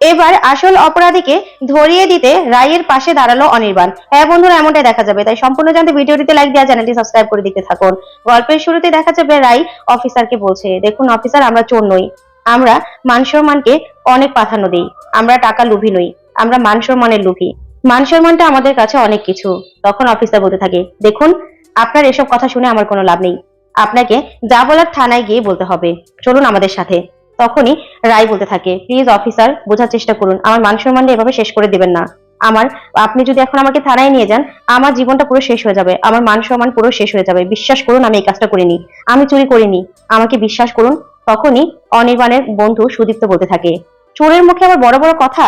এবার আসল অপরাধীকে ধরিয়ে দিতে রায়ের পাশে দাঁড়াল অনির্বাণ। হ্যাঁ বন্ধুরা, এমনটাই দেখা যাবে। তাই সম্পূর্ণ জানতে ভিডিওটিতে লাইক দেওয়া চ্যানেলটি সাবস্ক্রাইব করে দিতে থাকুন। গল্পের শুরুতে দেখা যাবে রাই অফিসারকে বলছে, দেখুন অফিসার আমরা চোর নই। আমরা মান সম্মানকে অনেক প্রাধান্য দিই। আমরা টাকা লোভী নই। আমরা মান সম্মানের লোভী। মান সম্মানটা আমাদের কাছে অনেক কিছু। তখন অফিসার বলতে থাকে, দেখুন, আপনার এসব কথা শুনে আমার কোনো লাভ নেই। আপনাকে যা বলার থানায় গিয়ে বলতে হবে। চলুন আমাদের সাথে। তখনই রায় বলতে থাকে প্লিজ অফিসার বোঝার চেষ্টা করুন। আমার মান সম্মানটা এভাবে শেষ করে দেবেন না। আমার, আপনি যদি এখন আমাকে থানায় নিয়ে যান, আমার জীবনটা পুরো শেষ হয়ে যাবে। আমার মান সম্মান পুরো শেষ হয়ে যাবে। বিশ্বাস করুন, আমি এই কাজটা করিনি। আমি চুরি করিনি। আমাকে বিশ্বাস করুন। তখনই অনির্বাণের বন্ধু সুদীপ্ত বলতে থাকে, চোরের মুখে আবার বড় বড় কথা?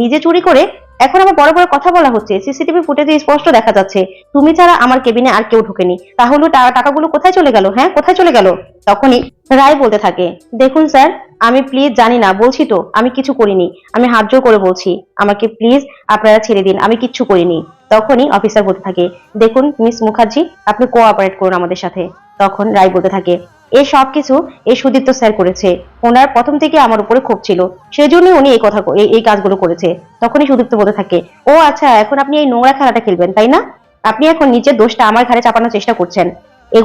নিজে চুরি করে এখন আবার বড় বড় কথা বলা হচ্ছে সিসিটিভি ফুটেজে স্পষ্ট দেখা যাচ্ছে। তুমি ছাড়া আমার কেবিনে আর কেউ ঢোকেনি। তাহলে টাকাগুলো কোথায় চলে গেল হ্যাঁ? কোথায় চলে গেল? তখনই রায় বলতে থাকে, দেখুন স্যার, আমি প্লিজ জানি না, বলছি তো, আমি কিছু করিনি। আমি হাত জোর করে বলছি, আমাকে প্লিজ আপনারা ছেড়ে দিন, আমি কিচ্ছু করিনি। তখনই অফিসার বলতে থাকে, দেখুন মিস মুখার্জি, আপনি কোঅপারেট করুন আমাদের সাথে। তখন রায় বলতে থাকে এই সব কিছু এই সুদীপ্ত স্যার করেছে। ওনার প্রথম থেকে আমার উপরে ক্ষোভ ছিল। সেজন্যই উনি এই কথা এই- কাজগুলো করেছে। তখনই সুদীপ্ত বলতে থাকে, ও আচ্ছা এখন আপনি এই নোংরা খেলাটা খেলবেন, তাই না? আপনি এখন নিজের দোষটা আমার ঘাড়ে চাপানোর চেষ্টা করছেন।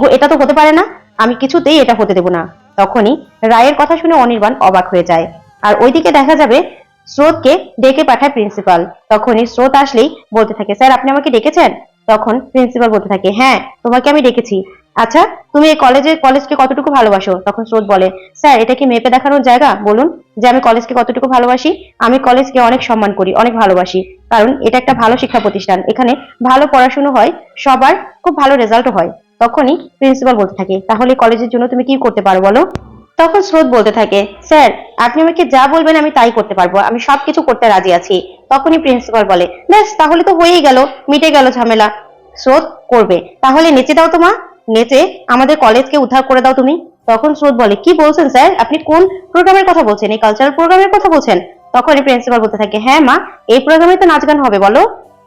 এটা তো হতে পারে না। আমি কিছুতেই এটা হতে দেব না। তখনই রায়ের কথা শুনে অনির্বাণ অবাক হয়ে যায়। আর ওইদিকে দেখা যাবে স্রোতকে ডেকে পাঠায় প্রিন্সিপাল। তখনই স্রোত আসলেই বলতে থাকে, স্যার, আপনি আমাকে ডেকেছেন? তখন প্রিন্সিপাল বলতে থাকে হ্যাঁ তোমাকে আমি ডেকেছি। আচ্ছা তুমি এই কলেজে কলেজকে কতটুকু ভালোবাসো? তখন স্রোত বলে, স্যার, এটা কি মেপে দেখানোর জায়গা? বলুন যে আমি কলেজকে কতটুকু ভালোবাসি? আমি কলেজকে অনেক সম্মান করি, অনেক ভালোবাসি। কারণ এটা একটা ভালো শিক্ষা প্রতিষ্ঠান। এখানে ভালো পড়াশুনো হয়, সবার খুব ভালো রেজাল্টও হয়। তখনই প্রিন্সিপাল বলতে থাকে, তাহলে কলেজের জন্য তুমি কি করতে পারো বলো? তখন স্রোত বলতে থাকে, স্যার, আপনি আমাকে যা বলবেন আমি তাই করতে পারব, আমি সবকিছু করতে রাজি আছি। তখনই প্রিন্সিপাল বলে, ব্যাস, তাহলে তো হয়েই গেল, মিটে গেল ঝামেলা। স্রোত করবে, তাহলে নেচে দাও তো মা। নেচে আমাদের কলেজকে উদ্ধার করে দাও তুমি। তখন স্রোত বলে, কি বলছেন স্যার আপনি কোন প্রোগ্রামের কথা বলছেন? এই কালচারাল প্রোগ্রামের কথা বলছেন? তখনই প্রিন্সিপাল বলতে থাকে হ্যাঁ মা, এই প্রোগ্রামে তো নাচ গান হবে, বলো।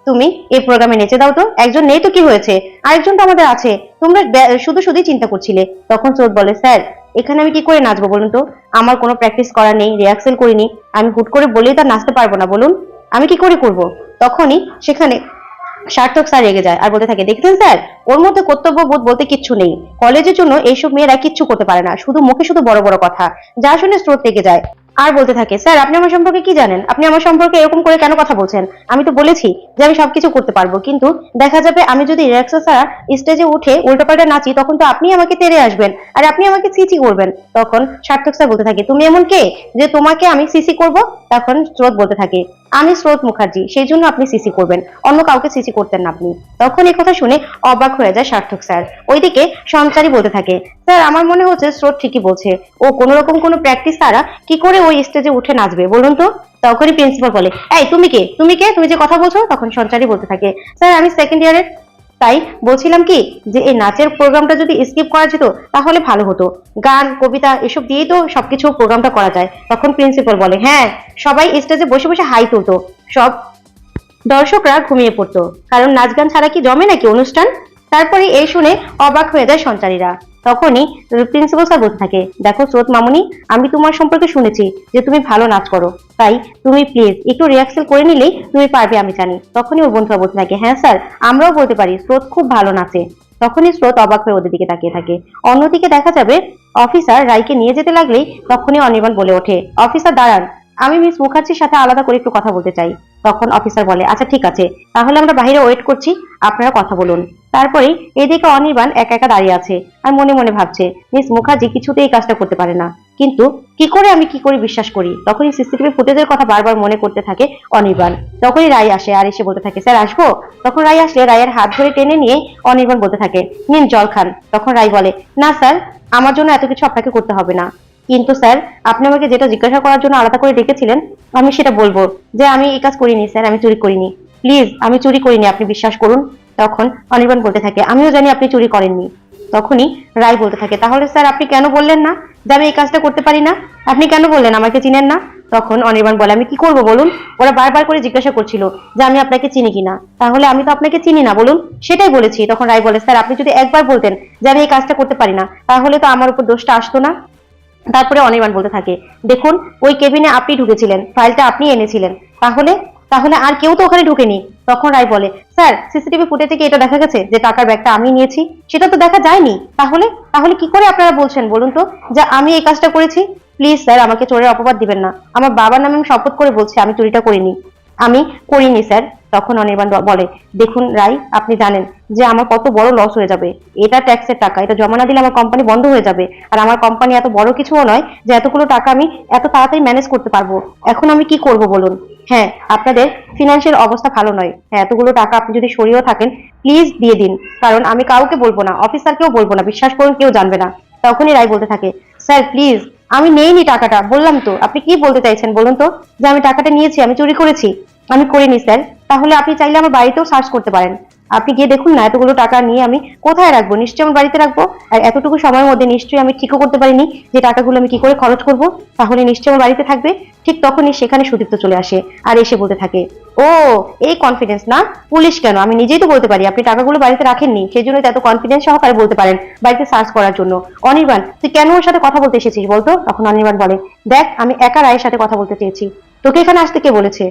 তুমি এই প্রোগ্রামে নেচে দাও তো। একজন নেই তো কি হয়েছে? আরেকজন তো আমাদের আছে। তোমরা শুধু শুধুই চিন্তা করছিলে। তখন স্রোত বলে, স্যার, এখানে আমি কি করে নাচবো বলুন তো? আমার কোনো প্র্যাকটিস করা নেই রিহার্সেল করিনি। আমি হুট করে বলেই তো আর নাচতে পারব না, বলুন। আমি কি করে করব? তখনই সেখানে সার্থক স্যার রেগে যায় আর বলতে থাকে, দেখছেন স্যার? ওর মধ্যে কর্তব্য বোধ বলতে কিচ্ছু নেই। কলেজের জন্য এইসব মেয়েরা কিচ্ছু করতে পারে না। শুধু মুখে শুধু বড় বড় কথা। যা শুনে স্রোত রেগে যায়। আর বলতে থাকে, স্যার, আপনি আমার সম্পর্কে কি জানেন? আপনি আমার সম্পর্কে এরকম করে কেন কথা বলছেন? আমি তো বলেছি যে আমি সবকিছু করতে পারব। কিন্তু দেখা যাবে আমি যদি রিয়াক্সা ছাড়া স্টেজে উঠে উল্টোপাল্টা নাচি, তখন তো আপনি আমাকে তেড়ে আসবেন। আর আপনি আমাকে সিসি করবেন। তখন সার্থক স্যার বলতে থাকে, তুমি এমন কে যে তোমাকে আমি সিসি করব? তখন স্রোত বলতে থাকে আমি স্রোত মুখার্জি, সেই জন্য আপনি সিসি করবেন। অন্য কাউকে সিসি করতেন না আপনি। তখন এই কথা শুনে অবাক হয়ে যায় সার্থক স্যার। ওইদিকে সঞ্চারী বলতে থাকে, স্যার, আমার মনে হচ্ছে স্রোত ঠিকই বলছে। ও কোনো রকম কোনো প্র্যাকটিস তারা কি করে ওই স্টেজে উঠে নাচবে, বলুন তো? তখনই প্রিন্সিপাল বলে, এই, তুমি কে? তুমি কে? তুমি যে কথা বলছো? তখন সঞ্চারী বলতে থাকে, স্যার, আমি সেকেন্ড ইয়ারের তাই বলছিলাম কি যে এই নাচের প্রোগ্রামটা যদি স্কিপ করা যেত, তাহলে ভালো হতো। গান, কবিতা, এসব দিয়েই তো সবকিছু প্রোগ্রামটা করা যায়। তখন প্রিন্সিপাল বলে হ্যাঁ সবাই স্টেজে বসে বসে হাই তুলতো। সব দর্শকরা ঘুমিয়ে পড়তো। কারণ নাচ গান ছাড়া কি জমে নাকি অনুষ্ঠান? তারপরে এই শুনে অবাক হয়ে যায় সঞ্চারীরা। তখনই প্রিন্সিপাল স্যার বলতে থাকে। দেখো স্রোত মামুনি, আমি তোমার সম্পর্কে শুনেছি যে তুমি ভালো নাচ করো। তাই তুমি প্লিজ একটু রিহার্সেল করে নিলেই তুমি পারবে, আমি জানি। তখনই ওর বন্ধুরা বলতে থাকে। হ্যাঁ স্যার আমরাও বলতে পারি, স্রোত খুব ভালো নাচে। তখনই স্রোত অবাক হয়ে ওদের দিকে তাকিয়ে থাকে। অন্যদিকে দেখা যাবে অফিসার রায়কে নিয়ে যেতে লাগলেই তখনই অনির্বাণ বলে ওঠে। অফিসার দাঁড়ান, আমি মিস মুখার্জির সাথে আলাদা করে একটু কথা বলতে চাই। তখন অফিসার বলে আচ্ছা ঠিক আছে, তাহলে আমরা বাইরে ওয়েট করছি, আপনারা কথা বলুন। তারপরে এদিকে অনির্বাণ একা একা দাঁড়িয়ে আছে আর মনে মনে ভাবছে, মিস মুখার্জি কিছুতেই কাজটা করতে পারে না। কিন্তু কি করে আমি কি করে বিশ্বাস করি? তখনই সিসিটিভি ফুটেজের কথা বারবার মনে করতে থাকে অনির্বাণ। তখনই রায় আসে আর এসে বলতে থাকে, স্যার, আসব? তখন রায় আসলে রায়ের হাত ধরে টেনে নিয়ে অনির্বাণ বলতে থাকে, নিন জল খান। তখন রায় বলে, না, স্যার, আমার জন্য এত কিছু আপনাকে করতে হবে না। কিন্তু স্যার, আপনি আমাকে যেটা জিজ্ঞাসা করার জন্য আলাদা করে ডেকেছিলেন, আমি সেটা বলব যে আমি এই কাজ করিনি স্যার, আমি চুরি করিনি। প্লিজ, আমি চুরি করিনি, আপনি বিশ্বাস করুন। তখন অনির্বাণ বলতে থাকে, আমিও জানি আপনি চুরি করেননি। তখনই রায় বলতে থাকে, তাহলে স্যার আপনি কেন বললেন না যে আমি এই কাজটা করতে পারি না? আপনি কেন বললেন আমাকে চিনেন না? তখন অনির্বাণ বলে, আমি কি করব বলুন? ওরা বারবার করে জিজ্ঞাসা করছিল যে আমি আপনাকে চিনি কিনা। তাহলে আমি তো আপনাকে চিনি না, বলুন? সেটাই বলেছি। তখন রায় বলে, স্যার আপনি যদি একবার বলতেন যে আমি এই কাজটা করতে পারি না, তাহলে তো আমার উপর দোষটা আসতো না। তারপরে অনির্বাণ বলতে থাকে, দেখুন, ওই কেবিনে আপনি ঢুকেছিলেন, ফাইলটা আপনি এনেছিলেন। তাহলে তাহলে আর কেউ তো ওখানে ঢুকেনি। তখন রায় বলে, স্যার, সিসিটিভি ফুটেজে কি এটা দেখা গেছে, যে টাকার ব্যাগটা আমি নিয়েছি? সেটা তো দেখা যায়নি। তাহলে তাহলে কি করে আপনারা বলছেন বলুন তো, যে আমি এই কাজটা করেছি? প্লিজ, স্যার, আমাকে চোরের অপবাদ দিবেন না। আমার বাবার নামে আমি শপথ করে বলছি, আমি চুরিটা করিনি। আমি করিনি, স্যার। তখন অনির্বাণ বলে, দেখুন রাই আপনি জানেন যে আমার কত বড় লস হয়ে যাবে। এটা ট্যাক্সের টাকা, এটা জমা না দিলে আমার কোম্পানি বন্ধ হয়ে যাবে। আর আমার কোম্পানি এত বড় কিছুও নয় যে এতগুলো টাকা আমি এত তাড়াতাড়ি ম্যানেজ করতে পারব। এখন আমি কি করব বলুন? হ্যাঁ আপনাদের ফিনান্সিয়াল অবস্থা ভালো নয়। হ্যাঁ এতগুলো টাকা আপনি যদি সরিয়েও থাকেন প্লিজ দিয়ে দিন। কারণ আমি কাউকে বলব না অফিসারকেও বলব না, বিশ্বাস করুন কেউ জানবে না। তখনই রায় বলতে থাকে, স্যার প্লিজ আমি নেইনি টাকাটা, বললাম তো। আপনি কি বলতে চাইছেন বলুন তো? যে আমি টাকাটা নিয়েছি, আমি চুরি করেছি। আমি করিনি, স্যার। তাহলে আপনি চাইলে আমার বাড়িতেও সার্চ করতে পারেন। আপনি গিয়ে দেখুন না, এতগুলো টাকা নিয়ে আমি কোথায় রাখব? নিশ্চয়ই আমার বাড়িতে রাখব। আর এতটুকু সময়ের মধ্যে নিশ্চয়ই আমি ঠিকও করতে পারিনি যে টাকাগুলো আমি কি করে খরচ করব। তাহলে নিশ্চয়ই আমার বাড়িতে থাকবে। ঠিক তখনই সেখানে সুদীপ্ত চলে আসে আর এসে বলতে থাকে, ও, এই কনফিডেন্স না? পুলিশ কেন? আমি নিজেই তো বলতে পারি, আপনি টাকাগুলো বাড়িতে রাখেননি। সেই জন্য এত কনফিডেন্স সহকারে বলতে পারেন বাড়িতে সার্চ করার জন্য। অনির্বাণ, তুই কেন ওর সাথে কথা বলতে এসেছিস বলতো? তখন অনির্বাণ বলে, দেখ, আমি একা রায়ের সাথে কথা বলতে চেয়েছি। তোকে এখানে আসতে কে বলেছে?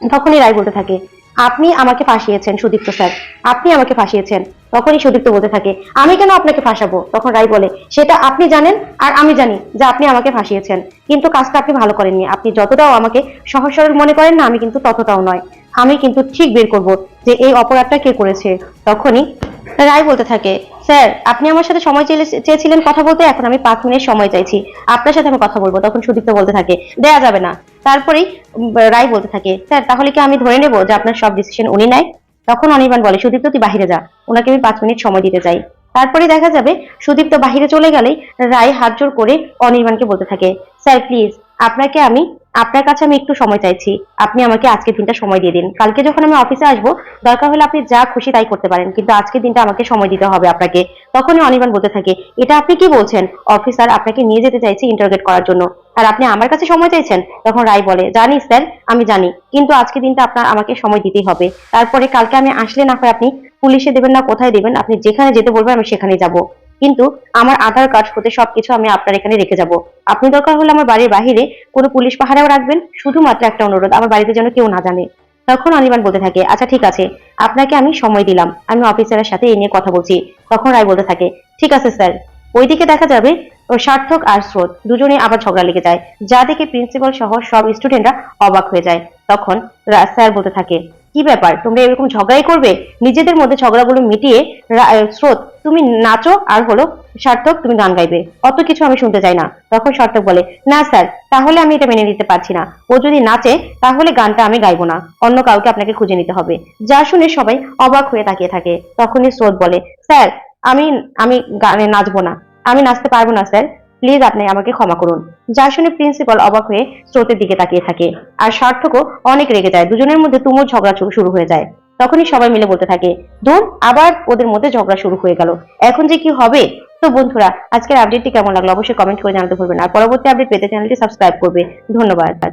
তখনই রায় বলতে থাকে, আপনি আমাকে ফাঁসিয়েছেন, সুদীপ্ত স্যার। আপনি আমাকে ফাঁসিয়েছেন। তখনই সুদীপ্ত বলতে থাকে, আমি কেন আপনাকে ফাঁসাবো? তখন রায় বলে, সেটা আপনি জানেন আর আমি জানি যে আপনি আমাকে ফাঁসিয়েছেন। কিন্তু কাজটা আপনি ভালো করেননি। আপনি যতটাও আমাকে সহজ সরল মনে করেন না, আমি কিন্তু ততটাও নয়। আমি কিন্তু ঠিক বের করব যে এই অপরাধটা কে করেছে। তখনই রায় বলতে থাকে স্যার, আপনি আমার সাথে সময় চেয়েছিলেন কথা বলতে, এখন আমি পাঁচ মিনিট সময় চাইছি। আপনার সাথে আমি কথা বলব, তখন সুদীপ্ত বলতে থাকে। দেয়া যাবে না। তারপরেই রায় বলতে থাকে, স্যার, তাহলে কি আমি ধরে নেব যে আপনার সব ডিসিশন উনি নেয়? তখন অনির্বাণ বলে সুদীপ্ত তুই বাহিরে যা ওনাকে আমি পাঁচ মিনিট সময় দিতে চাই। তারপরে দেখা যাবে সুদীপ্ত বাহিরে চলে গেলেই রায় হাত জোর করে অনির্বাণকে বলতে থাকে, স্যার প্লিজ আপনাকে আমি আপনার কাছে আমি একটু সময় চাইছি। আপনি আমাকে আজকের দিনটা সময় দিয়ে দিন। কালকে যখন আমি অফিসে আসব, দরকার হলে আপনি যা খুশি তাই করতে পারেন। কিন্তু আজকের দিনটা আমাকে সময় দিতে হবে আপনাকে। তখনই অনির্বাণ বলতে থাকে, এটা আপনি কি বলছেন? অফিসার আপনাকে নিয়ে যেতে চাইছে ইন্টারগেট করার জন্য। আর আপনি আমার কাছে সময় চাইছেন? তখন রায় বলে, জানি স্যার, আমি জানি। কিন্তু আজকে দিনটা আপনার, আমাকে সময় দিতেই হবে। তারপরে কালকে আমি আসলে না হয় আপনি পুলিশে দেবেন না, কোথায় দেবেন, আপনি যেখানে যেতে বলবেন, আমি সেখানে যাব। কিন্তু আমার আধার কার্ড হতে সবকিছু আমি আপনার এখানে রেখে যাব। আপনি দরকার হলে আমার বাড়ির বাহিরে কোনো পুলিশ পাহারাও রাখবেন, শুধুমাত্র একটা অনুরোধ, আমার বাড়িতে যেন কেউ না জানে। তখন অনির্বাণ বলতে থাকে আচ্ছা ঠিক আছে, আপনাকে আমি সময় দিলাম, আমি অফিসারের সাথে এই নিয়ে কথা বলছি। তখন রায় বলতে থাকে, ঠিক আছে, স্যার। ওইদিকে দেখা যাবে, ও সার্থক আর স্রোত দুজনে আবার ঝগড়া লেগে যায়। যা দেখে প্রিন্সিপাল সহ সব স্টুডেন্টরা অবাক হয়ে যায়। তখন স্যার বলতে থাকে কি ব্যাপার? তোমরা এরকম ঝগড়াই করবে? নিজেদের মধ্যে ঝগড়াগুলো মিটিয়ে স্রোত, তুমি নাচো আর হলো সার্থক, তুমি গান গাইবে। অত কিছু আমি শুনতে চাই না। তখন সার্থক বলে, না স্যার, তাহলে আমি এটা মেনে নিতে পারছি না। ও যদি নাচে, তাহলে গানটা আমি গাইবো না। অন্য কাউকে আপনাকে খুঁজে নিতে হবে। যা শুনে সবাই অবাক হয়ে তাকিয়ে থাকে। তখনই স্রোত বলে, স্যার, আমি আমি গানে নাচবো না। আমি নাচতে পারব না, স্যার। প্লিজ আপনি আমাকে ক্ষমা করুন। যা শুনে প্রিন্সিপাল অবাক হয়ে স্রোতের দিকে তাকিয়ে থাকে। আর সার্থকও অনেক রেগে যায়। দুজনের মধ্যে তুমুল ঝগড়া শুরু- হয়ে যায়। তখনই সবাই মিলে বলতে থাকে দূর আবার ওদের মধ্যে ঝগড়া শুরু হয়ে গেল। এখন যে কি হবে? তো বন্ধুরা, আজকের আপডেটটি কেমন লাগল অবশ্যই কমেন্ট করে জানাতে ভুলবেন আর পরবর্তী আপডেট পেতে চ্যানেলটি সাবস্ক্রাইব করবে। ধন্যবাদ।